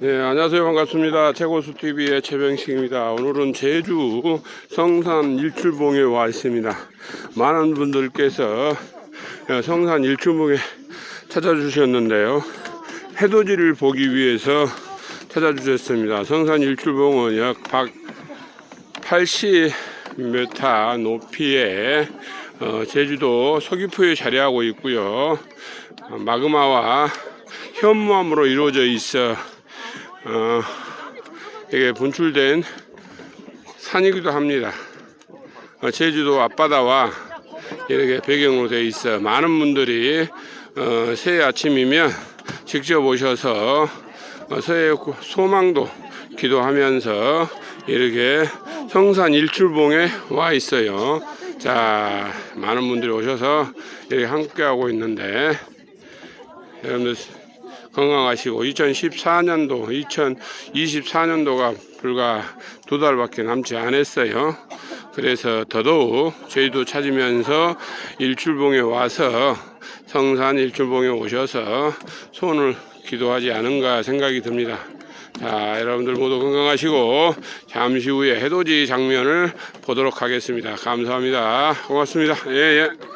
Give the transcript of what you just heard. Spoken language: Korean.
네, 안녕하세요. 반갑습니다. 최고수TV의 최병식입니다. 오늘은 제주 성산 일출봉에 와 있습니다. 많은 분들께서 어, 성산 일출봉에 찾아주셨는데요. 해돋이를 보기 위해서 찾아주셨습니다. 성산 일출봉은 약 80m 높이의 어, 제주도 서귀포에 자리하고 있고요. 어, 마그마와 현무암으로 이루어져 있어 어, 이게 분출된 산이기도 합니다. 어, 제주도 앞바다와 이렇게 배경으로 되어 있어 많은 분들이 어, 새해 아침이면 직접 오셔서 어, 새해 소망도 기도하면서 이렇게 성산 일출봉에 와 있어요. 자, 많은 분들이 오셔서 이렇게 함께하고 있는데 여러분들 건강하시고 2014년도 2024년도가 불과 두 달밖에 남지 않았어요. 그래서 더더욱 저희도 찾으면서 일출봉에 와서 성산 일출봉에 오셔서 손을 기도하지 않은가 생각이 듭니다. 자, 여러분들 모두 건강하시고 잠시 후에 해돋이 장면을 보도록 하겠습니다. 감사합니다. 고맙습니다. 예, 예.